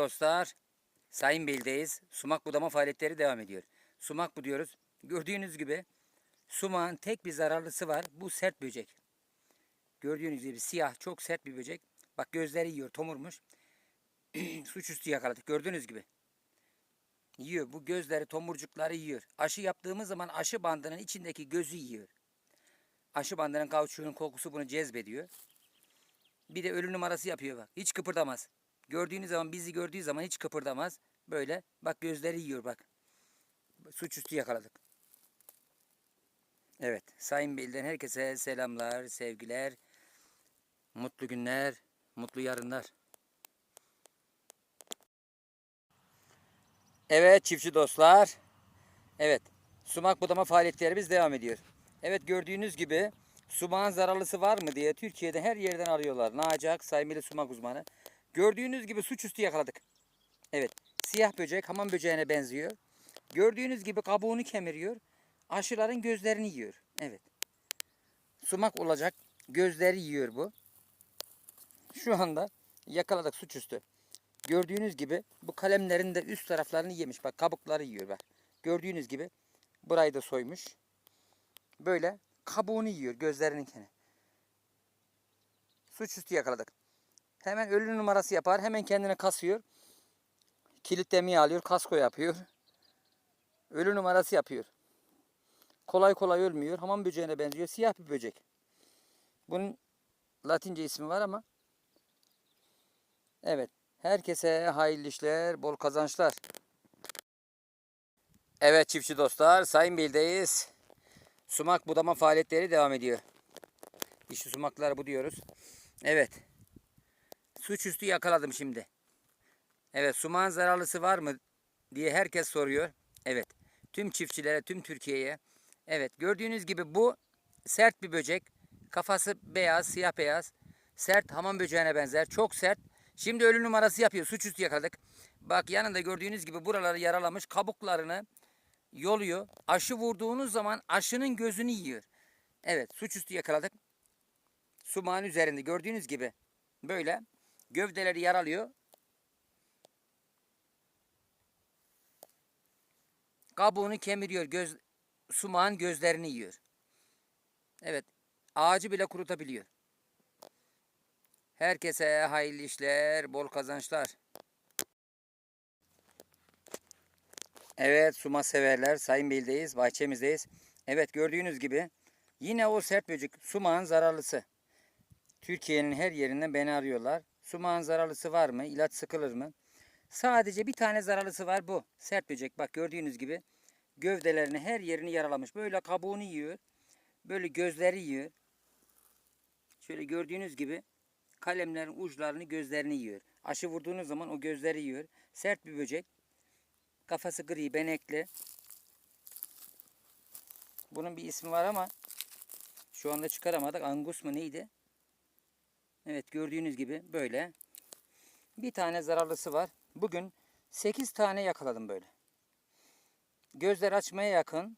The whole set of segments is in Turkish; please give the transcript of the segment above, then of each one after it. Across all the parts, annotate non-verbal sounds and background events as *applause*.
Dostlar, Sayın Bil'deyiz. Sumak budama faaliyetleri devam ediyor. Sumak buduyoruz. Gördüğünüz gibi sumağın tek bir zararlısı var. Bu sert böcek. Gördüğünüz gibi siyah, çok sert bir böcek. Bak gözleri yiyor, tomurmuş. *clears throat* Suçüstü yakaladık. Gördüğünüz gibi. Yiyor. Bu gözleri, tomurcukları yiyor. Aşı yaptığımız zaman aşı bandının içindeki gözü yiyor. Aşı bandının kauçuğunun kokusu bunu cezbediyor. Bir de ölü numarası yapıyor bak. Hiç kıpırdamaz. Gördüğünüz zaman bizi gördüğü zaman hiç kıpırdamaz. Böyle bak gözleri yiyor bak. Suçüstü yakaladık. Evet. Sayın Bilden herkese selamlar, sevgiler. Mutlu günler, mutlu yarınlar. Evet çiftçi dostlar. Evet. Sumak budama faaliyetlerimiz devam ediyor. Evet gördüğünüz gibi sumağın zararlısı var mı diye Türkiye'de her yerden arıyorlar. Nacak, saymili sumak uzmanı. Gördüğünüz gibi suçüstü yakaladık. Evet. Siyah böcek hamam böceğine benziyor. Gördüğünüz gibi kabuğunu kemiriyor. Aşıların gözlerini yiyor. Evet. Sumak olacak. Gözleri yiyor bu. Şu anda yakaladık suçüstü. Gördüğünüz gibi bu kalemlerin de üst taraflarını yemiş. Bak kabukları yiyor bak. Gördüğünüz gibi burayı da soymuş. Böyle kabuğunu yiyor gözlerininkini. Suçüstü yakaladık. Hemen ölü numarası yapar. Hemen kendine kasıyor. Kilitlemeyi alıyor. Kasko yapıyor. Ölü numarası yapıyor. Kolay kolay ölmüyor. Hamam böceğine benziyor. Siyah bir böcek. Bunun latince ismi var ama Evet. Herkese hayırlı işler, bol kazançlar. Evet çiftçi dostlar, Sayın Bil'deyiz. Sumak budama faaliyetleri devam ediyor. İşte sumaklar bu diyoruz. Evet. Suçüstü yakaladım şimdi. Evet, sumağın zararlısı var mı diye herkes soruyor. Evet. Tüm çiftçilere, tüm Türkiye'ye. Evet, gördüğünüz gibi bu sert bir böcek. Kafası beyaz, siyah beyaz. Sert, hamam böceğine benzer. Çok sert. Şimdi ölü numarası yapıyor. Suçüstü yakaladık. Bak yanında gördüğünüz gibi buraları yaralamış. Kabuklarını yoluyor. Aşı vurduğunuz zaman aşının gözünü yiyor. Evet, suçüstü yakaladık. Sumağın üzerinde gördüğünüz gibi böyle gövdeleri yaralıyor. Kabuğunu kemiriyor. Göz, sumağın gözlerini yiyor. Evet. Ağacı bile kurutabiliyor. Herkese hayırlı işler, bol kazançlar. Evet suma severler. Sayın Bey'deyiz. Bahçemizdeyiz. Evet gördüğünüz gibi yine o sert böcek sumağın zararlısı. Türkiye'nin her yerinden beni arıyorlar. Sumağın zararlısı var mı? İlaç sıkılır mı? Sadece bir tane zararlısı var bu. Sert böcek. Bak gördüğünüz gibi gövdelerini her yerini yaralamış. Böyle kabuğunu yiyor. Böyle gözleri yiyor. Şöyle gördüğünüz gibi kalemlerin uçlarını gözlerini yiyor. Aşı vurduğunuz zaman o gözleri yiyor. Sert bir böcek. Kafası gri, benekli. Bunun bir ismi var ama şu anda çıkaramadık. Angus mu neydi? Evet gördüğünüz gibi böyle. Bir tane zararlısı var. Bugün 8 tane yakaladım böyle. Gözler açmaya yakın.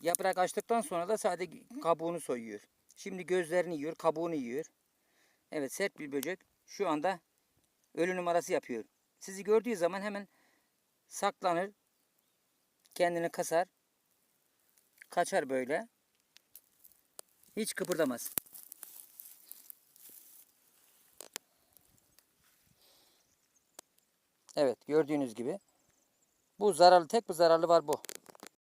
Yaprak açtıktan sonra da sadece kabuğunu soyuyor. Şimdi gözlerini yiyor, kabuğunu yiyor. Evet sert bir böcek. Şu anda ölü numarası yapıyor. Sizi gördüğü zaman hemen saklanır. Kendini kasar. Kaçar böyle. Hiç kıpırdamaz. Evet gördüğünüz gibi. Bu zararlı tek bir zararlı var bu.